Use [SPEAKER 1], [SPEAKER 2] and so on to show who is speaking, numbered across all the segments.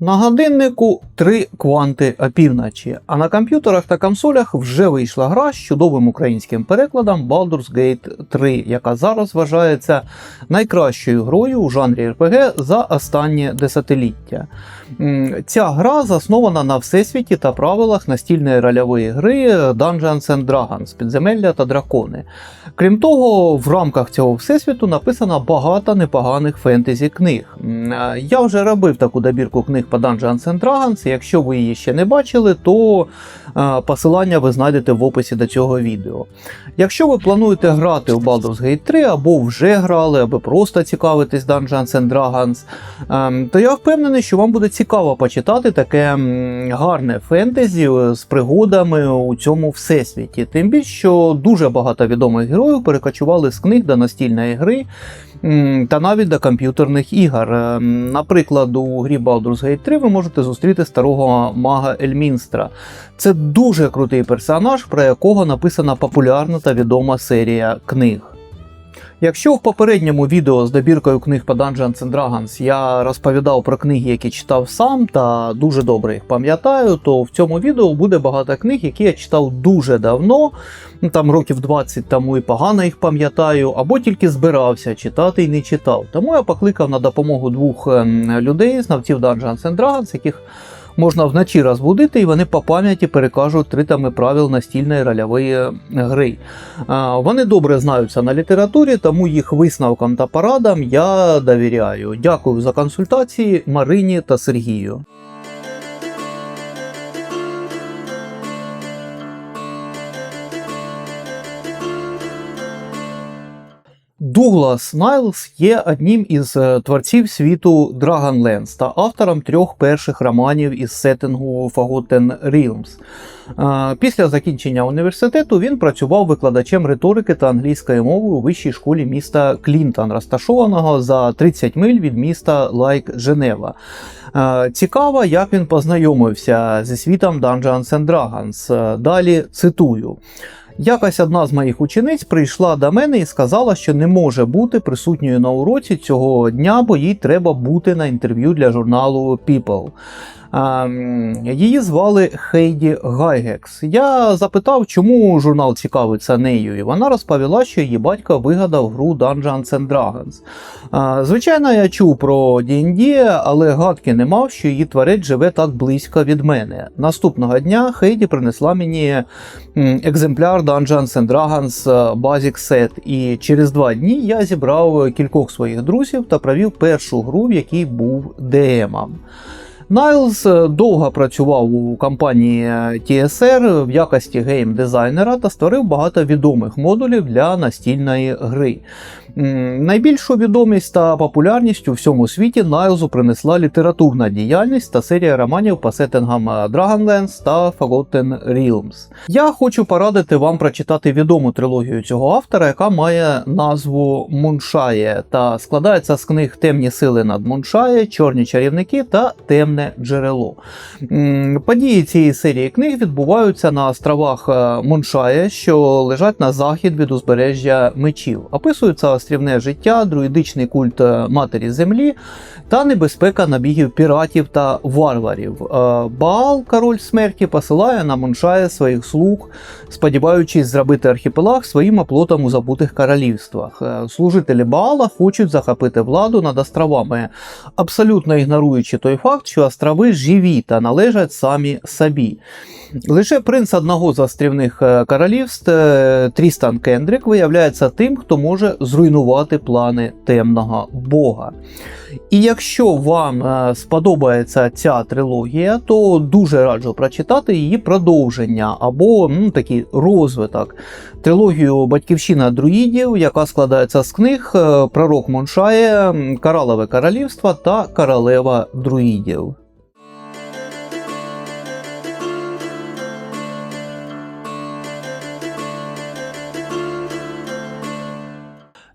[SPEAKER 1] На годиннику три кванти опівночі, а на комп'ютерах та консолях вже вийшла гра з чудовим українським перекладом Baldur's Gate 3, яка зараз вважається найкращою грою у жанрі RPG за останнє десятиліття. Ця гра заснована на всесвіті та правилах настільної рольової гри Dungeons and Dragons, підземелля та дракони. Крім того, в рамках цього всесвіту написано багато непоганих фентезі книг. Я вже робив таку добірку книг по Dungeons and Dragons. Якщо ви її ще не бачили, то е, посилання ви знайдете в описі до цього відео. Якщо ви плануєте грати у Baldur's Gate 3 або вже грали, або просто цікавитесь Dungeons and Dragons, ем, то я впевнений, що вам буде цікаво почитати таке гарне фентезі з пригодами у цьому всесвіті. Тим більше, що дуже багато відомих героїв перекочували з книг до настільної гри та навіть до комп'ютерних ігор. Ем, Наприклад, у грі Baldur's Gate 3 ви можете зустріти старого мага Ельмінстра. Це дуже крутий персонаж, про якого написана популярна та відома серія книг. Якщо в попередньому відео з добіркою книг по Dungeons and Dragons я розповідав про книги, які читав сам, та дуже добре їх пам'ятаю, то в цьому відео буде багато книг, які я читав дуже давно, ну, там років 20 тому і погано їх пам'ятаю, або тільки збирався читати і не читав. Тому я покликав на допомогу двох ем, людей, знавців Dungeons and Dragons, яких можна вночі розбудити, і вони по пам'яті перекажуть три теми правил настільної рольової е, гри. Вони добре знаються на літературі, тому їх висновкам та порадам я довіряю. Дякую за консультації Марині та Сергію. Дуглас Найлс є одним із е, творців світу Dragonlance та автором трьох перших романів із сеттингу Forgotten Realms. Е, Після закінчення університету він працював викладачем риторики та англійської мови у вищій школі міста Клінтон, розташованого за 30 миль від міста Лайк Женева. Е, Цікаво, як він познайомився зі світом Dungeons and Dragons. Далі цитую. Якось одна з моїх учениць прийшла до мене і сказала, що не може бути присутньою на уроці цього дня, бо їй треба бути на інтерв'ю для журналу People. Ем, Її звали Хейді Гайгекс. Я запитав, чому журнал цікавиться нею, і вона розповіла, що її батько вигадав гру Dungeons and Dragons. Е, Звичайно, я чув про D&D, але гадки не мав, що її творець живе так близько від мене. Наступного дня Хейді принесла мені екземпляр Dungeons and Dragons е, Basic Set, і через два дні я зібрав кількох своїх друзів та провів першу гру, в якій був DM-ом. Найлз е, довго працював у компанії TSR в якості гейм-дизайнера та створив багато відомих модулів для настільної гри. Найбільшу відомість та популярність у всьому світі Найлзу принесла літературна діяльність та серія романів по сеттингам Dragonlance та Forgotten Realms. Я хочу порадити вам прочитати відому трилогію цього автора, яка має назву Муншає та складається з книг Темні сили над Муншає, Чорні чарівники та Темне джерело. Події цієї серії книг відбуваються на островах е, Муншає, що лежать на захід від узбережжя мечів. Описується острівне життя, друїдичний культ е, матері землі та небезпека набігів піратів та варварів. Е, Баал, король смерті, посилає на Муншає своїх слуг, сподіваючись зробити архіпелаг своїм оплотом у забутих королівствах. Е, Служителі Баала хочуть захопити владу над островами, абсолютно ігноруючи той факт, що острови живі та належать самі собі. Лише принц одного з острівних королівств Трістан Кендрік виявляється тим, хто може зруйнувати плани темного бога. І якщо вам е, сподобається ця трилогія, то дуже раджу прочитати її продовження або ну, такий розвиток. Трилогію Батьківщина друїдів, яка складається з книг е, Пророк Моншає, Коралове королівство та Королева друїдів.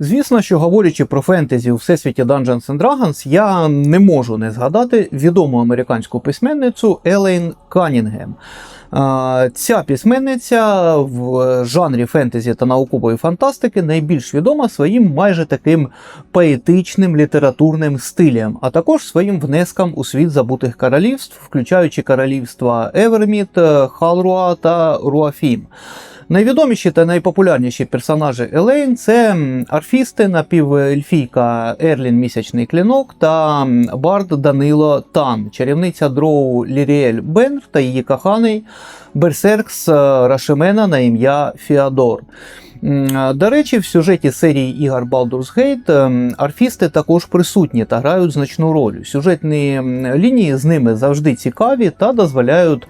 [SPEAKER 1] Звісно, що говорячи про фентезі у всесвіті Dungeons and Dragons, я не можу не згадати відому американську письменницю Елейн Канінгем. Ця письменниця в жанрі фентезі та наукової фантастики найбільш відома своїм майже таким поетичним літературним стилем, а також своїм внеском у світ забутих королівств, включаючи королівства Еверміт, Халруа та Руафім. Найвідоміші та найпопулярніші персонажі Елейн це арфісти, напівельфійка Ерлін Місячний Клінок та Бард Данило Тан, чарівниця дроу Ліріель Бенр та її коханий Берсеркс е, Рашемена на ім'я Фіадор. До речі, в сюжеті серії ігор Baldur's Gate ем, арфісти також присутні та грають значну роль. Сюжетні лінії з ними завжди цікаві та дозволяють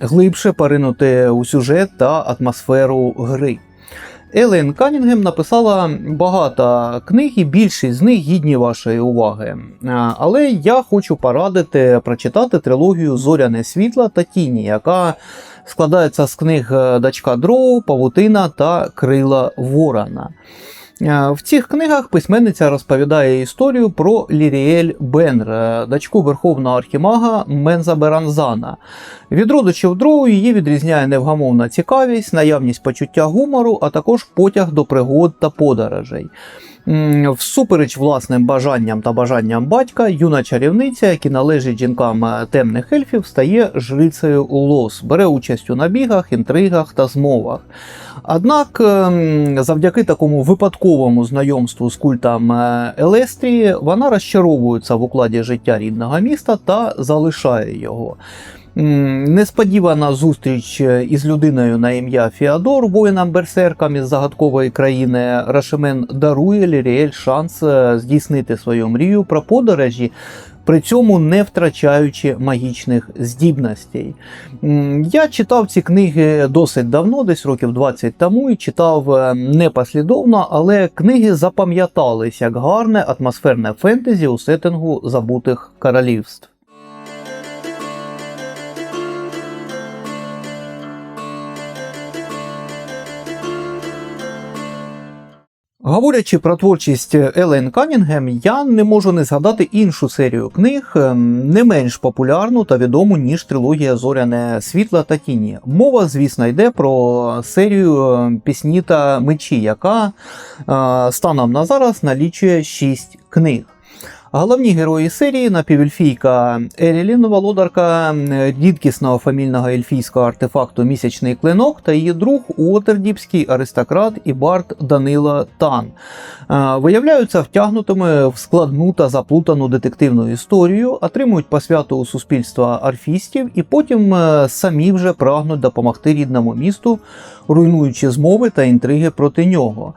[SPEAKER 1] глибше поринути у сюжет та атмосферу гри. Елен Канінгем написала багато книг, і більшість з них гідні вашої уваги. Але я хочу порадити прочитати трилогію Зоряне світло та тіні, яка складається з книг е, Дачка Дроу, Павутина та Крила Ворона. В цих книгах письменниця розповідає історію про Ліріель Бенр, е, дочку верховного архімага Менза Беранзана. Від родичів Дроу її відрізняє невгамовна цікавість, наявність почуття гумору, а також потяг до пригод та подорожей. Всупереч власним бажанням та бажанням батька, юна чарівниця, яка належить жінкам е, темних ельфів, стає жрицею лос, бере участь у набігах, інтригах та змовах. Однак, ем, завдяки такому випадковому знайомству з культом е, Елестрії, вона розчаровується в укладі життя рідного міста та залишає його. Несподівана зустріч е, із людиною на ім'я Фіадор, воїном берсеркам із загадкової країни Рашемен дарує Ліріель шанс е, здійснити свою мрію про подорожі, при цьому не втрачаючи магічних здібностей. Я читав ці книги досить давно, десь років 20 тому, і читав е, непослідовно, але книги запам'ятались як гарне атмосферне фентезі у сеттингу забутих королівств. Говорячи про творчість Елен Канінгем, я не можу не згадати іншу серію книг, ем, не менш популярну та відому, ніж трилогія Зоряне світла та тіні. Мова, звісно, йде про серію е, пісні та мечі, яка е, станом на зараз налічує 6 книг. Головні герої серії напівельфійка Ерілін, володарка рідкісного фамільного ельфійського артефакту Місячний клинок та її друг Уотердіпський аристократ і бард Данила Тан. Е, Виявляються втягнутими в складну та заплутану детективну історію, отримують посвяту у суспільства арфістів і потім е, самі вже прагнуть допомогти рідному місту, руйнуючи змови та інтриги проти нього.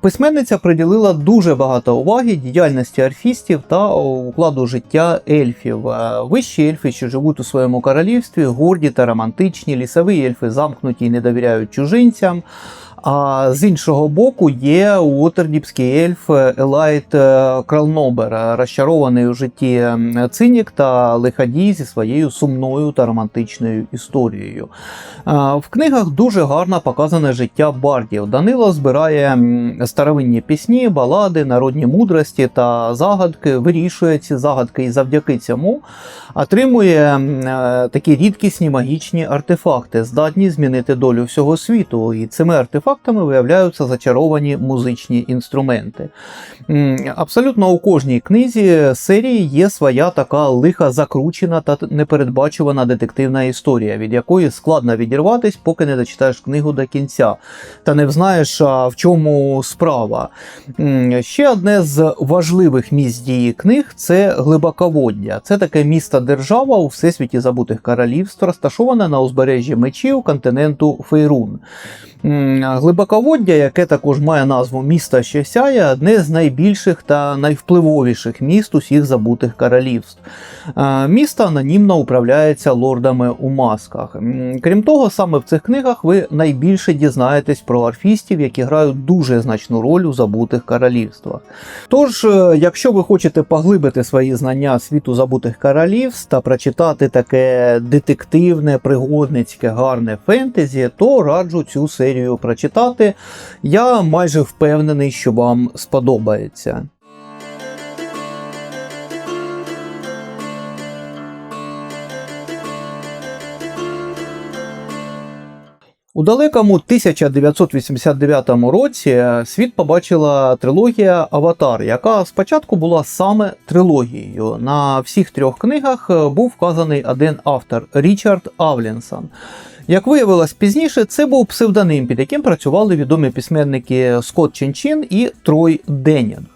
[SPEAKER 1] Письменниця приділила дуже багато уваги діяльності арфістів та укладу життя ельфів. Е, Вищі ельфи, що живуть у своєму королівстві, горді та романтичні, лісові ельфи замкнуті і не довіряють чужинцям. А з іншого боку є уотердіпський ельф Елайт е, Кралнобер, е, розчарований у житті цинік та лиходій зі своєю сумною та романтичною історією. Е, В книгах дуже гарно показане життя бардів. Данило збирає старовинні пісні, балади, народні мудрості та загадки, вирішує ці загадки і завдяки цьому отримує е, такі рідкісні магічні артефакти, здатні змінити долю всього світу. І цими артефактами виявляються зачаровані музичні інструменти. Абсолютно у кожній книзі серії є своя така лиха закручена та непередбачувана детективна історія, від якої складно відірватись, поки не дочитаєш книгу до кінця, та не взнаєш, а в чому справа. Ще одне з важливих місць дії книг це глибоководдя. Це таке місто-держава у всесвіті забутих королівств, розташоване на узбережжі мечів континенту Фейрун. Глибоководдя, яке також має назву міста що сяє, одне з найбільших та найвпливовіших міст усіх забутих королівств. Е, Місто анонімно управляється лордами у масках. Крім того, саме в цих книгах ви найбільше дізнаєтесь про арфістів, які грають дуже значну роль у забутих королівствах. Тож, е, якщо ви хочете поглибити свої знання світу забутих королівств та прочитати таке детективне, пригодницьке, гарне фентезі, то раджу цю серію прочитати. Прочитати. Я майже впевнений, що вам сподобається. У далекому 1989 році світ побачила трилогія Аватар, яка спочатку була саме трилогією. На всіх трьох книгах був вказаний один автор Річард Авлінсон. Як виявилось пізніше, це був псевдоним, під яким працювали відомі письменники Скотт Ченчин і Трой Денінг.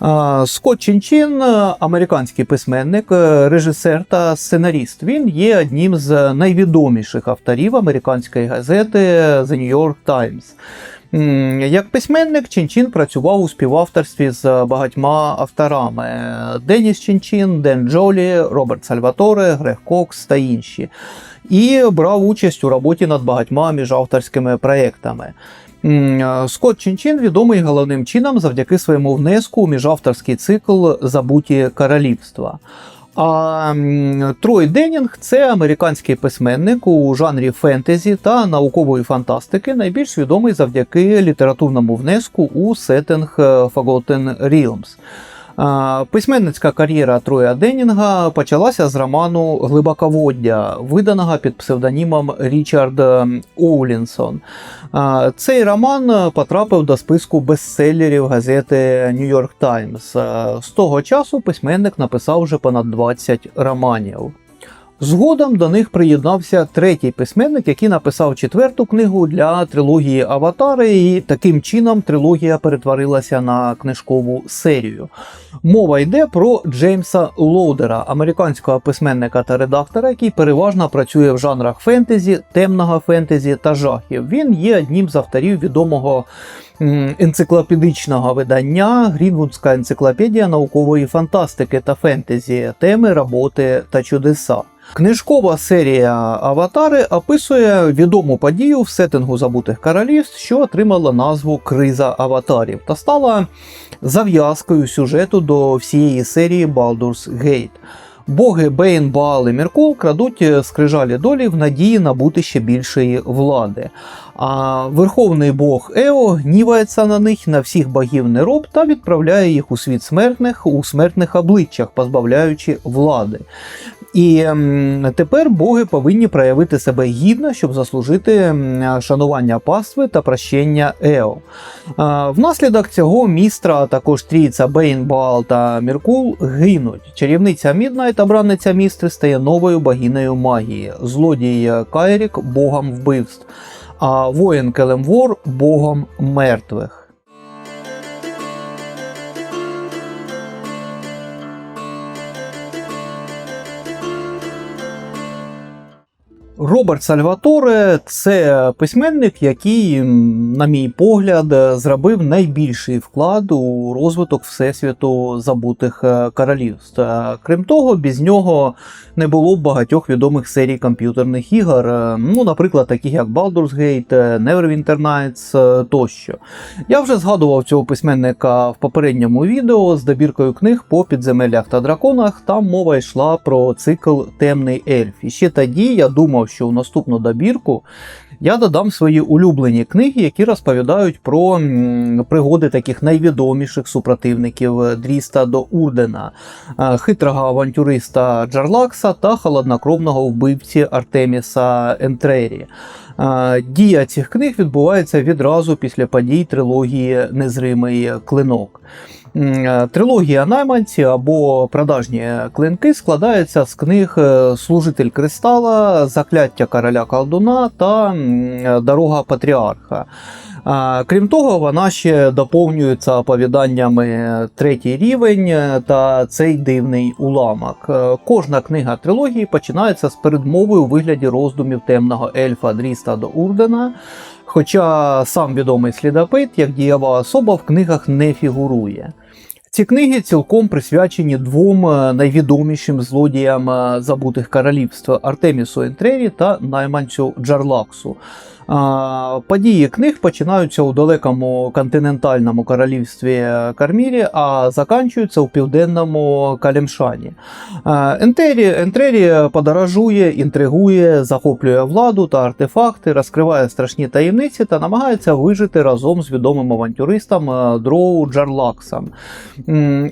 [SPEAKER 1] А, Скотт Чінчин, американський письменник, режисер та сценаріст. Він є одним з найвідоміших авторів американської газети The New York Times. Як письменник Чінчин працював у співавторстві з багатьма авторами: Деніс Чінчин, Ден Джолі, Роберт Сальваторе, Грег Кокс та інші. І брав участь у роботі над багатьма міжавторськими проєктами. М, Скотт Чінчин відомий головним чином завдяки своєму внеску у міжавторський цикл Забуті королівства. А Трой Денінг це американський письменник у жанрі фентезі та наукової фантастики, найбільш відомий завдяки літературному внеску у сеттинг е, Forgotten Realms. Письменницька кар'єра Троя Денінга почалася з роману Глибоководдя, виданого під псевдонімом Річард Оулінсон. Цей роман потрапив до списку бестселерів газети New York Times. З того часу письменник написав вже понад 20 романів. Згодом до них приєднався третій письменник, який написав четверту книгу для трилогії Аватари, і таким чином трилогія перетворилася на книжкову серію. Мова йде про Джеймса Лоудера, американського письменника та редактора, який переважно працює в жанрах фентезі, темного фентезі та жахів. Він є одним з авторів відомого енциклопедичного видання Грінвудська енциклопедія наукової фантастики та фентезі, теми, роботи та чудеса. Книжкова серія Аватари описує відому подію в сеттингу забутих королівств, що отримала назву Криза аватарів та стала зав'язкою сюжету до всієї серії Baldur's Gate. Боги Бейн, Баал і Міркул крадуть скрижалі долі в надії набути ще більшої влади. А верховний бог Ео гнівається на них на всіх богів нероб та відправляє їх у світ смертних у смертних обличчях, позбавляючи влади. І тепер боги повинні проявити себе гідно, щоб заслужити шанування пастви та прощення Ео. Внаслідок цього містра, а також трійця Бейн, Баал та Міркул гинуть. Чарівниця Міднайт, обранниця містри, стає новою богинею магії, злодій Кайрік богом вбивств, а воїн Келемвор богом мертвих. Роберт Сальваторе це письменник, який, на мій погляд, зробив найбільший вклад у розвиток всесвіту забутих е, королівств. Е, Крім того, без нього не було багатьох відомих серій комп'ютерних ігор, е, ну, наприклад, таких як Baldur's Gate, Neverwinter Nights тощо. Я вже згадував цього письменника в попередньому відео з добіркою книг по підземеллях та драконах. Там мова йшла про цикл Темний ельф. І ще тоді я думав, що в наступну добірку я додам свої улюблені книги, які розповідають про пригоди таких найвідоміших супротивників Дріста до Урдена, е, хитрого авантюриста Джарлакса та холоднокровного вбивці Артеміса Ентрері. Е, Дія цих книг відбувається відразу після подій трилогії Незримий клинок. Е, Трилогія найманці або продажні клинки складається з книг е, Служитель кристала, Закляття короля колдуна та Дорога патріарха. Крім того, вона ще доповнюється оповіданнями третій рівень е, та цей дивний уламок. Е, Кожна книга трилогії починається з передмови у вигляді роздумів темного ельфа Дріста до Урдена. Хоча сам відомий слідопит, як дієва особа, в книгах не фігурує. Ці книги цілком присвячені двом е, найвідомішим злодіям е, забутих королівств Артемісу Ентрері та найманцю Джарлаксу. Події книг починаються у далекому континентальному королівстві Кармірі, а заканчуються у південному Калімшані. Ентері, Ентрері подорожує, інтригує, захоплює владу та артефакти, розкриває страшні таємниці та намагається вижити разом з відомим авантюристом е, Дроу Джарлаксом.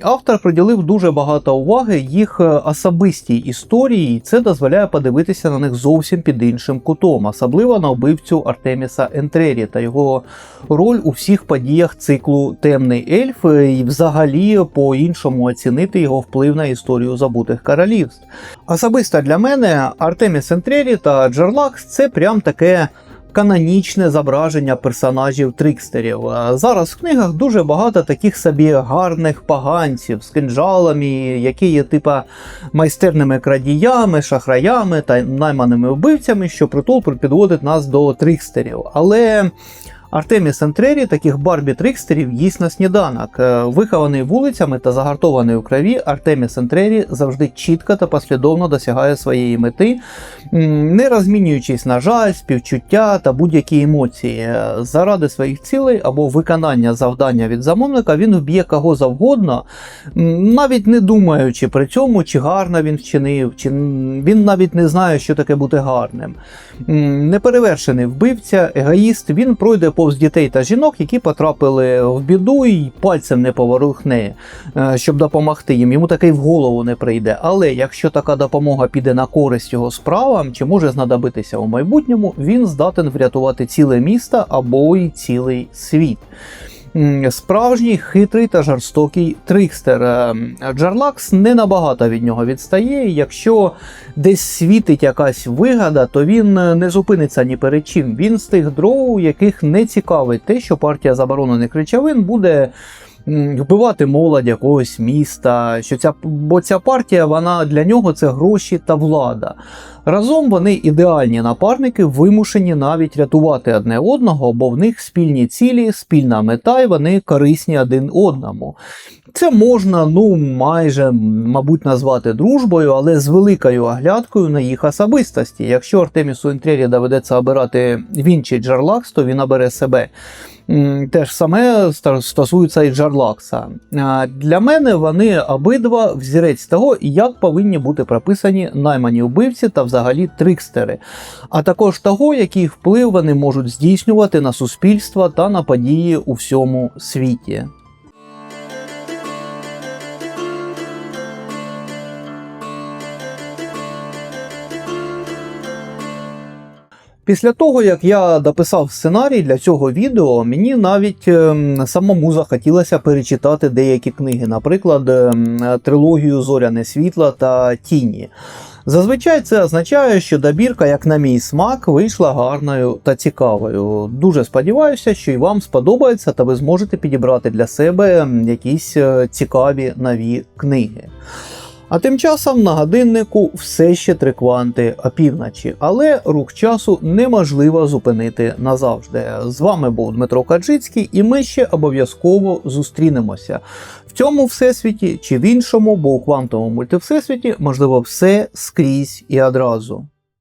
[SPEAKER 1] Автор приділив дуже багато уваги їх особистій історії, і це дозволяє подивитися на них зовсім під іншим кутом, особливо на вбивцю Артеміса Ентрері та його роль у всіх подіях циклу Темний ельф, і взагалі по-іншому оцінити його вплив на історію забутих королівств. Особисто для мене Артеміс Ентрері та Джерлакс це прям таке. Канонічне зображення персонажів трикстерів. Зараз в книгах дуже багато таких собі гарних поганців з кинджалами, які є типа майстерними крадіями, шахраями та найманими вбивцями, що притул підводить нас до трикстерів. Але Артеміс Ентрері таких Барбі трикстерів їсть на сніданок. Е, Вихований вулицями та загартований у крові, Артеміс Ентрері завжди чітко та послідовно досягає своєї мети, не розмінюючись на жаль, співчуття та будь-які емоції. Е, Заради своїх цілей або виконання завдання від замовника він вб'є кого завгодно, навіть не думаючи при цьому, чи гарно він вчинив, чи він навіть не знає, що таке бути гарним. Неперевершений вбивця, егоїст, він пройде повз дітей та жінок, які потрапили в біду і пальцем не поворухне, е, щоб допомогти їм. Йому таке в голову не прийде. Але якщо така допомога піде на користь його справам, чи може знадобитися у майбутньому, він здатен врятувати ціле місто або й цілий світ. Справжній хитрий та жорстокий трикстер. Е, Джарлакс не набагато від нього відстає. Якщо десь світить якась вигада, то він е, не зупиниться ні перед чим. Він з тих дроу, яких не цікавить те, що партія заборонених речовин буде. Вбивати молодь якогось міста, що ця бо ця партія вона для нього це гроші та влада. Разом вони ідеальні напарники, вимушені навіть рятувати одне одного, бо в них спільні цілі, спільна мета, і вони корисні один одному. Це можна, ну майже, мабуть, назвати дружбою, але з великою оглядкою на їх особистості. Якщо Артемісу Інтрері доведеться обирати він чи Джарлакс, то він обере себе. Те ж саме стосується і Джарлакса. Для мене вони обидва взірець того, як повинні бути прописані наймані вбивці та взагалі трикстери, а також того, який вплив вони можуть здійснювати на суспільство та на події у всьому світі. Після того, як я дописав сценарій для цього відео, мені навіть ем, самому захотілося перечитати деякі книги, наприклад, ем, трилогію Зоряне світло та Тіні. Зазвичай це означає, що добірка, як на мій смак, вийшла гарною та цікавою. Дуже сподіваюся, що і вам сподобається, та ви зможете підібрати для себе якісь е, цікаві нові книги. А тим часом на годиннику все ще три кванти опівночі, але рух часу неможливо зупинити назавжди. З вами був Дмитро Каджицький, і ми ще обов'язково зустрінемося в цьому всесвіті чи в іншому, бо у квантовому мультивсесвіті можливо все скрізь і одразу.